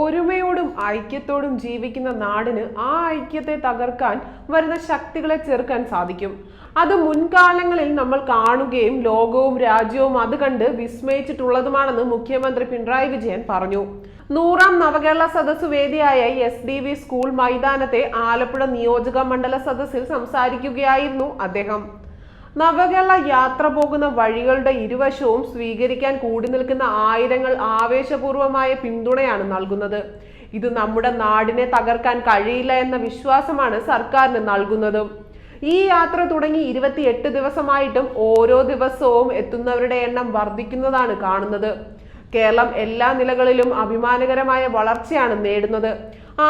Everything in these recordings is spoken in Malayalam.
ഒരുമയോടും ഐക്യത്തോടും ജീവിക്കുന്ന നാടിന് ആ ഐക്യത്തെ തകർക്കാൻ വരുന്ന ശക്തികളെ ചെറുക്കാൻ സാധിക്കും. അത് മുൻകാലങ്ങളിൽ നമ്മൾ കാണുകയും ലോകവും രാജ്യവും അത് കണ്ട് വിസ്മയിച്ചിട്ടുള്ളതുമാണെന്ന് മുഖ്യമന്ത്രി പിണറായി വിജയൻ പറഞ്ഞു. നൂറാം നവകേരള സദസ് വേദിയായ എസ് ഡി വി സ്കൂൾ മൈതാനത്തെ ആലപ്പുഴ നിയോജക മണ്ഡല സദസ്സിൽ സംസാരിക്കുകയായിരുന്നു അദ്ദേഹം. നവകേരള യാത്ര പോകുന്ന വഴികളുടെ ഇരുവശവും സ്വീകരിക്കാൻ കൂടി നിൽക്കുന്ന ആയിരങ്ങൾ ആവേശപൂർവമായ പിന്തുണയാണ് നൽകുന്നത്. ഇത് നമ്മുടെ നാടിനെ തകർക്കാൻ കഴിയില്ല എന്ന വിശ്വാസമാണ് സർക്കാരിന് നൽകുന്നത്. ഈ യാത്ര തുടങ്ങി ഇരുപത്തിയെട്ട് ദിവസമായിട്ടും ഓരോ ദിവസവും എത്തുന്നവരുടെ എണ്ണം വർദ്ധിക്കുന്നതാണ് കാണുന്നത്. കേരളം എല്ലാ നിലകളിലും അഭിമാനകരമായ വളർച്ചയാണ് നേടുന്നത്.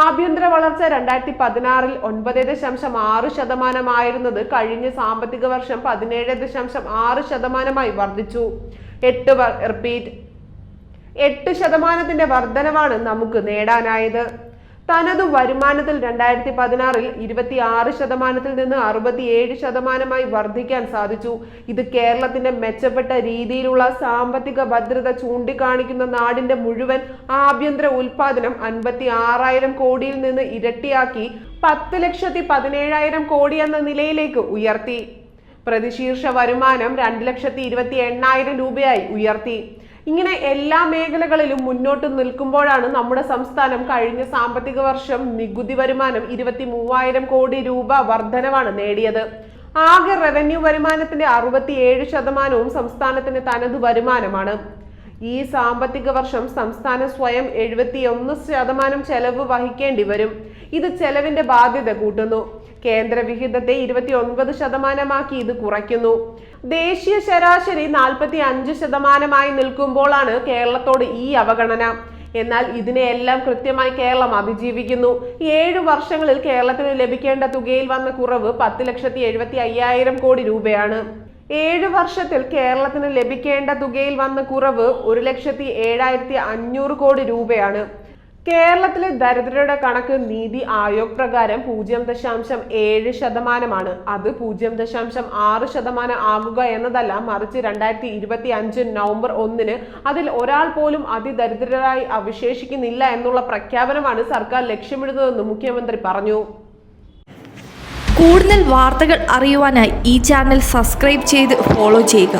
ആഭ്യന്തര വളർച്ച രണ്ടായിരത്തി പതിനാറിൽ ഒൻപത് ദശാംശം ആറ് ശതമാനമായിരുന്നത് കഴിഞ്ഞ സാമ്പത്തിക വർഷം പതിനേഴ് ദശാംശം ആറ് ശതമാനമായി വർദ്ധിച്ചു. എട്ട് റിപ്പീറ്റ് എട്ട് ശതമാനത്തിന്റെ വർധനവാണ് നമുക്ക് നേടാനായത്. തനതു വരുമാനത്തിൽ രണ്ടായിരത്തി പതിനാറിൽ ഇരുപത്തി ആറ് ശതമാനത്തിൽ നിന്ന് അറുപത്തിയേഴ് ശതമാനമായി വർദ്ധിക്കാൻ സാധിച്ചു. ഇത് കേരളത്തിന്റെ മെച്ചപ്പെട്ട രീതിയിലുള്ള സാമ്പത്തിക ഭദ്രത ചൂണ്ടിക്കാണിക്കുന്ന നാടിന്റെ മുഴുവൻ ആഭ്യന്തര ഉൽപാദനം അൻപത്തി ആറായിരം കോടിയിൽ നിന്ന് ഇരട്ടിയാക്കി പത്ത് ലക്ഷത്തി പതിനേഴായിരം കോടി എന്ന നിലയിലേക്ക് ഉയർത്തി. പ്രതിശീർഷ വരുമാനം രണ്ട് ലക്ഷത്തി ഇരുപത്തി എണ്ണായിരം രൂപയായി ഉയർത്തി. ഇങ്ങനെ എല്ലാ മേഖലകളിലും മുന്നോട്ട് നിൽക്കുമ്പോഴാണ് നമ്മുടെ സംസ്ഥാനം കഴിഞ്ഞ സാമ്പത്തിക വർഷം നികുതി വരുമാനം ഇരുപത്തി മൂവായിരം കോടി രൂപ വർധനവാണ് നേടിയത്. ആകെ റവന്യൂ വരുമാനത്തിന്റെ അറുപത്തിയേഴ് ശതമാനവും സംസ്ഥാനത്തിന്റെ തനത് വരുമാനമാണ്. ഈ സാമ്പത്തിക വർഷം സംസ്ഥാനം സ്വയം എഴുപത്തിയൊന്ന് ശതമാനം ചെലവ് വഹിക്കേണ്ടി വരും. ഇത് ചെലവിന്റെ ബാധ്യത കൂട്ടുന്നു. കേന്ദ്ര വിഹിതത്തെ ഇരുപത്തി ഒൻപത് ശതമാനമാക്കി ഇത് കുറയ്ക്കുന്നു. ദേശീയ ശരാശരി നാൽപ്പത്തി അഞ്ച് ശതമാനമായി നിൽക്കുമ്പോഴാണ് കേരളത്തോട് ഈ അവഗണന. എന്നാൽ ഇതിനെയെല്ലാം കൃത്യമായി കേരളം അതിജീവിക്കുന്നു. ഏഴു വർഷങ്ങളിൽ കേരളത്തിന് ലഭിക്കേണ്ട തുകയിൽ വന്ന കുറവ് പത്ത് ലക്ഷത്തി എഴുപത്തി അയ്യായിരം കോടി രൂപയാണ്. ഏഴ് വർഷത്തിൽ കേരളത്തിന് ലഭിക്കേണ്ട തുകയിൽ വന്ന കുറവ് ഒരു ലക്ഷത്തി ഏഴായിരത്തി അഞ്ഞൂറ് കോടി രൂപയാണ്. കേരളത്തിലെ ദരിദ്രരുടെ കണക്ക് നീതി ആയോഗ് പ്രകാരം പൂജ്യം ദശാംശം ഏഴ് ശതമാനമാണ്. അത് പൂജ്യം ദശാംശം ആറ് ശതമാനം ആകുക എന്നതല്ല മറിച്ച് രണ്ടായിരത്തി ഇരുപത്തി അഞ്ച് നവംബർ ഒന്നിന് അതിൽ ഒരാൾ പോലും അതിദരിദ്രരായി അവശേഷിക്കുന്നില്ല എന്നുള്ള പ്രഖ്യാപനമാണ് സർക്കാർ ലക്ഷ്യമിടുന്നതെന്ന് മുഖ്യമന്ത്രി പറഞ്ഞു. കൂടുതൽ വാർത്തകൾ അറിയുവാനായി ഈ ചാനൽ സബ്സ്ക്രൈബ് ചെയ്ത് ഫോളോ ചെയ്യുക.